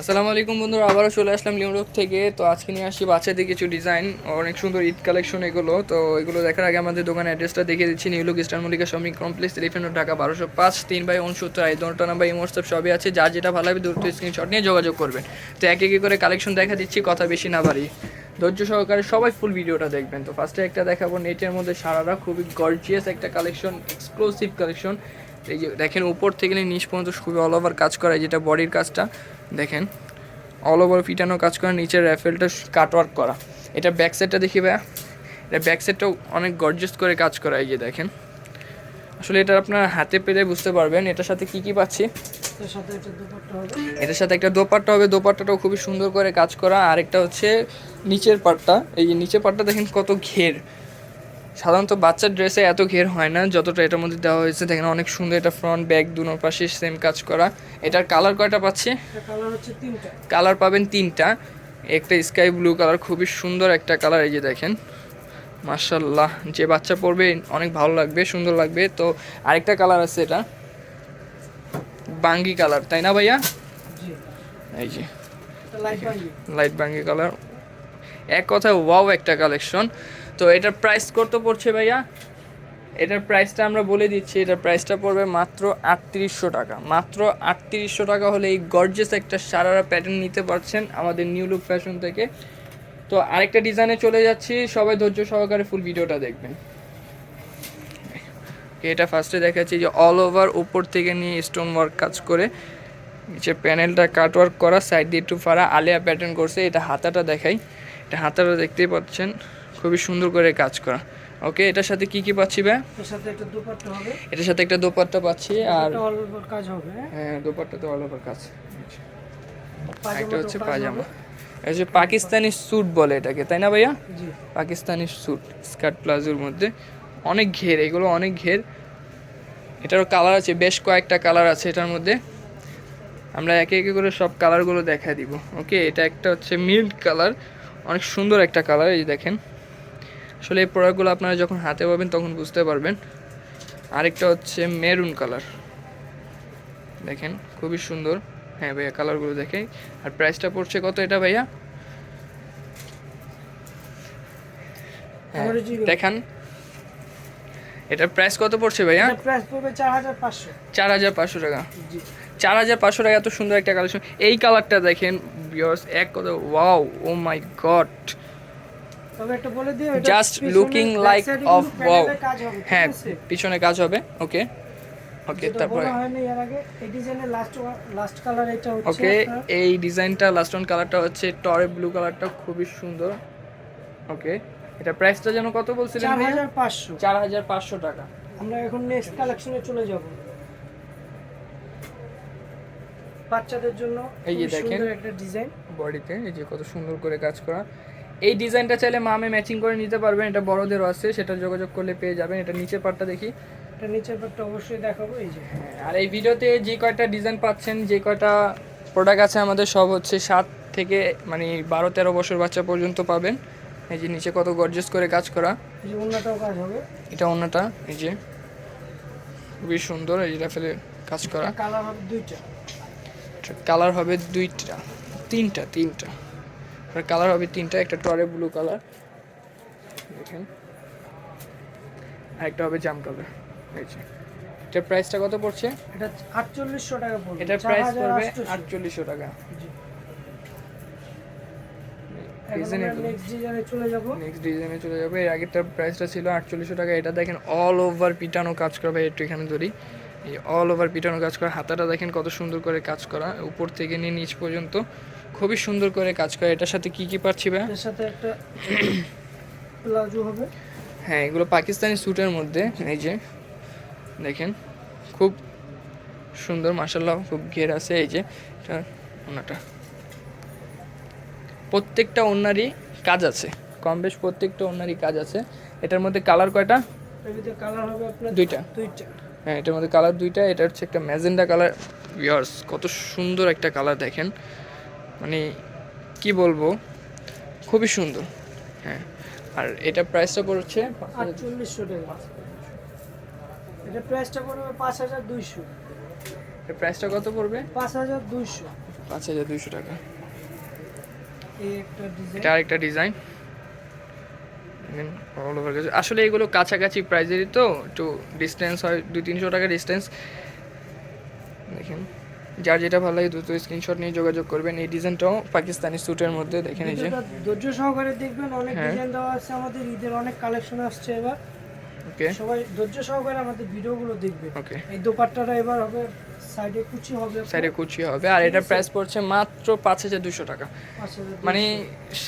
আসসালামু আলাইকুম বন্ধুরা, আবারও চলে আসলাম লিমরোক থেকে। তো আজকে নিয়ে আসি বাচ্চাদের কিছু ডিজাইন অনেক সুন্দর ঈদ কালেকশন এগুলো। তো এগুলো দেখার আগে আমাদের দোকানের অ্যাড্রেসটা দেখিয়ে দিচ্ছি। New look eastern Mallika shopping complex elephant Dhaka বারোশো পাঁচ, তিন বাই উনসত্তর এই দুটো নাম্বার ইমোটসঅ্যাপ সবই আছে। যার যেটা ভালো হবে দ্রুত স্ক্রিনশট নিয়ে যোগাযোগ করবেন। তো এক একে করে কালেকশন দেখা দিচ্ছি, কথা বেশি না বাড়ি ধৈর্য সহকারে সবাই ফুল ভিডিওটা দেখবেন। তো ফার্স্টে একটা দেখাবো নেটের মধ্যে সারারা খুবই গর্জিয়াস একটা কালেকশন এক্সক্লুসিভ কালেকশন এই যে দেখেন উপর থেকে নিচ পর্যন্ত খুবই অল ওভার কাজ করা যেটা বডির কাজটা দেখেন অল ওভার ফিটানো কাজ করা নিচের র্যাফেলটা কাটওয়ার্ক করা। এটা ব্যাক সাইডটা দেখি ভাইয়া। এটা ব্যাক সাইডটাও অনেক গর্জিয়াস করে কাজ করা এই যে দেখেন। আসলে এটা আপনার হাতে পেলে বুঝতে পারবেন এটার সাথে কি কি পাচ্ছি? এর সাথে একটা দুপাট্টা হবে। এটার সাথে একটা দোপাট্টা হবে দোপাট্টাটাও খুবই সুন্দর করে কাজ করা। আর একটা হচ্ছে নিচের পাটটা এই যে নিচের পাটটা দেখেন কত ঘের। সাধারণত বাচ্চার ড্রেসে এত ঘের হয় না যতটা এটার মধ্যে দেওয়া হয়েছে। দেখেন অনেক সুন্দর এটা ফ্রন্ট ব্যাক দুনোর পাশে সেম কাজ করা। এটার কালার কয়টা পাচ্ছি? কালার হচ্ছে কালার পাবেন তিনটা। একটা স্কাই ব্লু কালার খুবই সুন্দর একটা কালার এই যে দেখেন। মার্শাল্লাহ যে বাচ্চা পরবে অনেক ভালো লাগবে সুন্দর লাগবে। তো আরেকটা কালার আছে এটা। বাঙ্গি কালার তাই না ভাইয়া? জি। এই যে। লাইট বাঙ্গি। লাইট বাঙ্গি কালার এক কথায় ওয়াও একটা কালেকশন তো এটার প্রাইস কত পড়ছে ভাইয়া? এটার প্রাইসটা আমরা বলে দিচ্ছি, এটার প্রাইসটা পড়বে মাত্র আটত্রিশশো টাকা। মাত্র আটত্রিশশো টাকা হলে এই গর্জেস একটা সারারা প্যাটার্ন নিতে পারছেন আমাদের নিউ লুক ফ্যাশন থেকে। তো আরেকটা ডিজাইনে চলে যাচ্ছি, সবাই ধৈর্য সহকারে ফুল ভিডিওটা দেখবেন। এটা ফার্স্টে দেখাচ্ছি যে অল ওভার উপর থেকে নিয়ে স্টোন ওয়ার্ক কাজ করে, নিচে প্যানেলটা কাট ওয়ার্ক করা সাইড দিয়ে একটু ফাড়া, আলিয়া প্যাটার্ন করছে, এটা হাতাটা দেখাই। এটা হাতাটা দেখতেই পাচ্ছেন। খুবই সুন্দর করে কাজ করা। ওকে এটার সাথে কি কি পাচ্ছি ভাই? এর সাথে একটা দুপাট্টা হবে। এটার সাথে একটা দোপাট্টা পাচ্ছি আর অল ওভার কাজ হবে হ্যাঁ? দোপাট্টা তো অল ওভার কাজ। পাজামাতেও একটা হচ্ছে পাজামা। হবে। এটা পাকিস্তানি স্যুট বলে এটাকে তাই না ভাইয়া? জি। পাকিস্তানি স্যুট স্কার্ট প্লাজোর মধ্যে। অনেক ঘের এগুলো অনেক ঘের। এটারও কালার আছে বেশ কয়েকটা কালার আছে এটার মধ্যে। আমরা একে একে করে সব কালারগুলো দেখা দিব। ওকে এটা একটা হচ্ছে মিল্ক কালার অনেক সুন্দর একটা কালার এই যে দেখেন। আসলে এই প্রোডাক্টগুলো আপনারা যখন হাতে পাবেন তখন বুঝতে পারবেন। আরেকটা হচ্ছে মেরুন কালার। দেখেন খুবই সুন্দর। হ্যাঁ ভাইয়া কালারগুলো দেখে আর প্রাইসটা পড়ছে কত এটা ভাইয়া? হ্যাঁ, দেখান। এটার প্রাইস কত পড়ছে ভাইয়া? প্রাইস পড়বে চার হাজার পাঁচশো। চার হাজার পাঁচশো টাকা। জি। চার হাজার পাঁচশো টাকা এত সুন্দর একটা কালেকশন। এই কালারটা দেখেন বিয়ার্স এক কথা wow oh my god wow. প্যানেলে কাজ হবে, ঠিক হ্যাঁ পিছনে কাজ হবে ওকে ওকে তারপরে বলা হয়নি এর আগে এই ডিজাইনের লাস্ট লাস্ট কালার এটা হচ্ছে ওকে এই ডিজাইনটা লাস্ট অন কালারটা হচ্ছে টরে ব্লু কালারটা খুবই সুন্দর। ওকে এটা প্রাইসটা যেন কত বলছিলেন চার হাজার পাঁচশো। চার হাজার পাঁচশো টাকা। আমরা এখন নেক্সট কালেকশনে চলে যাব। বাচ্চাদের জন্য এই যে দেখেন। সুন্দর একটা ডিজাইন বডিতে এই যে কত সুন্দর করে কাজ করা। এই ডিজাইনটা চাইলে মামে ম্যাচিং করে নিতে পারবেন। এটা বড়দেরও আছে সেটা যোগাযোগ করলে পেয়ে যাবেন। এটা নিচের পার্টটা দেখি। এটা নিচের পাটটা অবশ্যই দেখাবো এই যে। হ্যাঁ, আর এই ভিডিওতে যে কয়টা ডিজাইন পাচ্ছেন যে কয়টা প্রোডাক্ট আছে আমাদের সব হচ্ছে সাত থেকে মানে বারো তেরো বছর বাচ্চা পর্যন্ত পাবেন। এই যে নিচে কত গর্জেস করে কাজ করা। এই যে অন্যটাও কাজ হবে। এটা অন্যটা এই যে। খুবই সুন্দর এই যে ফেলে কাজ করা। কালার হবে দুইটা। কালার হবে দুইটা তিনটা তিনটা। কালার হবে তিনটা একটা টরে ব্লু কালার দেখেন। আরেকটা হবে জাম কালার এই যে। এটার প্রাইসটা কত পড়ছে? এটা আটচল্লিশশো টাকা পড়বে এটার প্রাইস পড়বে আটচল্লিশশো টাকা। নেক্সট ডিজাইনে চলে যাব। নেক্সট ডিজাইনে চলে যাবে। এর আগেরটার প্রাইসটা ছিল আটচল্লিশশো টাকা। এটা দেখেন অল ওভার পিটানো কাজ করা ভাই একটু এখানে ধরি। এই অল ওভার পিটানো কাজ করা হাতাটা দেখেন কত সুন্দর করে কাজ করা উপর থেকে নিয়ে নিচ পর্যন্ত। খুবই সুন্দর করে কাজ করে। এটার সাথে কি কি পাচ্ছি ভাই এর সাথে একটা প্লাজো হবে। হ্যাঁ এগুলো পাকিস্তানি স্যুটের মধ্যে এই যে দেখেন খুব সুন্দর মাসাল্লাহ খুব ঘের আছে এই যে এটা ওনাটা। প্রত্যেকটা ওনারই কাজ আছে কম বেশ প্রত্যেকটা ওনারই কাজ আছে। এটার মধ্যে কালার কয়টা? কালার হবে আপনার দুইটা। দুইটা। হ্যাঁ এটার মধ্যে কালার দুইটা এটা হচ্ছে একটা ম্যাজেন্ডা কালার। ইয়ার্স কত সুন্দর একটা কালার দেখেন। মানে কি বলব? খুবই সুন্দর। হ্যাঁ আর এটা প্রাইসটা পড়ছে আটচল্লিশশো টাকা। এটা প্রাইসটা পড়বে পাঁচ হাজার দুইশো। এর প্রাইসটা কত পড়বে? পাঁচ হাজার দুইশো। পাঁচ হাজার দুইশো টাকা। এই একটা ডিজাইন এটা আরেকটা ডিজাইন অল ওভার আসলে এগুলো কাছাকাছি প্রাইজেরই তো একটু ডিস্টেন্স হয় দুই তিনশো টাকা ডিস্টেন্স দেখেন। যার যেটা ভালো লাগে দ্রুত স্ক্রিনশট নিয়ে যোগাযোগ করবেন। এই ডিজাইনটাও পাকিস্তানি স্যুটের মধ্যে দেখে ভিডিওটা ধৈর্য সহকারে দেখবেন অনেক হ্যাঁ। ডিজাইন দেওয়া আছে আমাদের ঈদের অনেক কালেকশন আসছে এবার। ওকে। সবাই ধৈর্য সহকারে আমাদের ভিডিওগুলো দেখবে। ওকে। এই দোপাট্টাটা এবার হবে সাইডে কুচি হবে। সাইডে কুচি হবে। আর এটার প্রাইস পড়ছে মাত্র পাঁচ হাজার দুশো টাকা। মানে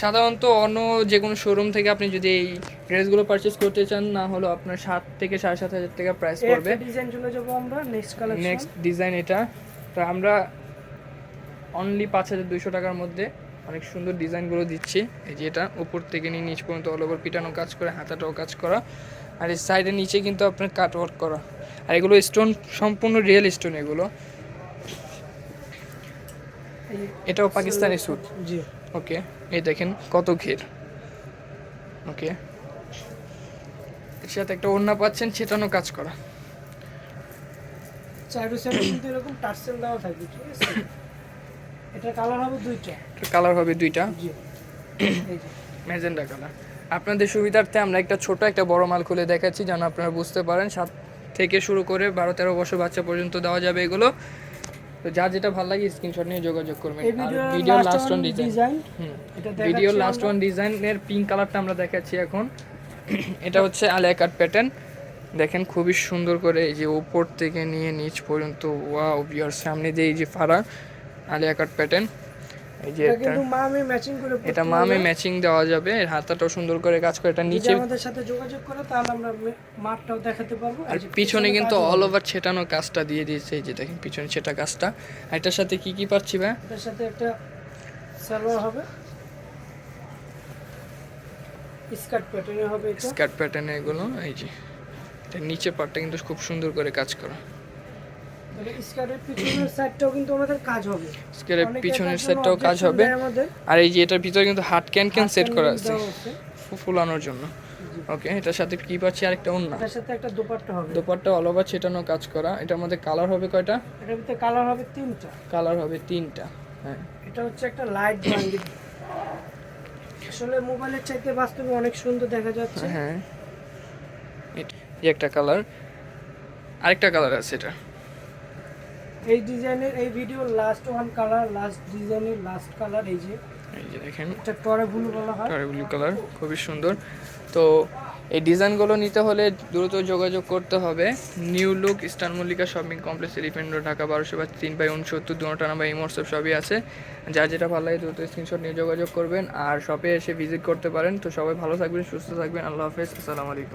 সাধারণত অন্য যে কোনো শোরুম থেকে আপনি যদি এই ড্রেসগুলো পারচেস করতে চান না হলো আপনার সাত থেকে সাড়ে সাত হাজার টাকা প্রাইস পড়বে। ডিজাইন চলে যাব আমরা নেক্সট কালেকশন নেক্সট ডিজাইন এটা। তো আমরা অনলি পাঁচ হাজার দুইশো টাকার মধ্যে অনেক সুন্দর ডিজাইনগুলো দিচ্ছি। এই যে এটা উপর থেকে নিয়ে নিচ পর্যন্ত অল ওভার পিটানো কাজ করে হাতাটাও কাজ করা। আর এই সাইডের নিচে কিন্তু আপনার কাট ওয়ার্ক করা। আর এগুলো স্টোন সম্পূর্ণ রিয়েল স্টোন এগুলো। এটাও পাকিস্তানি স্যুট জি। ওকে এই দেখেন কত ঘের। ওকে এর সাথে একটা ওড়না পাচ্ছেন ছেটানো কাজ করা। চাইরো সাইডে কিন্তু এরকম টার্সেল দেওয়া থাকবে ঠিক আছে? এটা কালার হবে দুইটা। কালার হবে দুইটা? জি। এই যে। ম্যাজেন্ডা কালার আপনাদের সুবিধার্থে আমরা একটা ছোট একটা বড় মাল খুলে দেখাচ্ছি যেন আপনারা বুঝতে পারেন। সাত থেকে শুরু করে বারো তেরো বছর বাচ্চা পর্যন্ত দেওয়া যাবে এগুলো। তো যার যেটা ভালো লাগে স্ক্রিনশট নিয়ে যোগাযোগ করবেন। Video last one design video last one ডিজাইনের পিঙ্ক কালারটা আমরা। দেখাচ্ছি এখন। এটা হচ্ছে আলিয়া কাট প্যাটার্ন দেখেন খুবই সুন্দর করে এই যে উপর থেকে নিয়ে নিচ পর্যন্ত ওয়াও বিয়ার সামনে দিয়ে এই যে ফাড়া আলিয়া কাট প্যাটার্ন। এই যে এটা মামে ম্যাচিং করে এটা মামে ম্যাচিং দেওয়া যাবে এর হাতাটাও সুন্দর করে কাজ করে এটা নিচে আমাদের সাথে যোগাযোগ করে তাহলে আমরা মাপটাও দেখাতে পারব। আর পিছনে কিন্তু অল ওভার ছেটানো কাজটা দিয়ে দিয়েছে এই যে দেখেন পিছনে ছেটা কাজটা। আর এটার সাথে কি কি পাচ্ছি ভাই? এটার সাথে একটা সালোয়ার হবে। স্কার্ট প্যাটার্নে হবে এটা। স্কার্ট প্যাটার্নে এগুলো এই যে। নিচে পার্টটা কিন্তু খুব সুন্দর করে কাজ করা। পিছনের সাইডটাও কাজ হবে। আর এই যে এটার ভিতরে কিন্তু হাট ক্যান ক্যান সেট করা আছে। ফুলানোর জন্য। ওকে এটার সাথে কি পাচ্ছি? আরেকটা এটার সাথে একটা দোপাট্টা হবে। দোপাট্টা অল ওভার ছেটানো কাজ করা। এটার মধ্যে কালার হবে কয়টা? এটার ভিতরে কালার হবে তিনটা। কালার হবে তিনটা। হ্যাঁ। এটা হচ্ছে একটা লাইট আসলে মোবাইলের চাইতে বাস্তবে অনেক সুন্দর দেখা যাচ্ছে। হ্যাঁ। এই একটা কালার আরেকটা কালার আছে এটা। এই ডিজাইনের এই video last one colour last ডিজাইনের লাস্ট কালার এই যে। এই যে দেখেন। এটা টরে ব্লু বলা হয়। টরে ব্লু কালার খুবই সুন্দর। তো এই ডিজাইনগুলো নিতে হলে দ্রুত যোগাযোগ করতে হবে। New look eastern Mallika shopping complex elephant road Dhaka বারোশো বা তিন বাই উনসত্তর দুটা নাম্বার এই হোয়াটসঅ্যাপ সবই আছে। যার যেটা ভালো লাগে দ্রুত স্ক্রিনশট নিয়ে যোগাযোগ করবেন। আর শপে এসে ভিজিট করতে পারেন। তো সবাই ভালো থাকবেন সুস্থ থাকবেন। আল্লাহ হাফেজ আসসালামু আলাইকুম।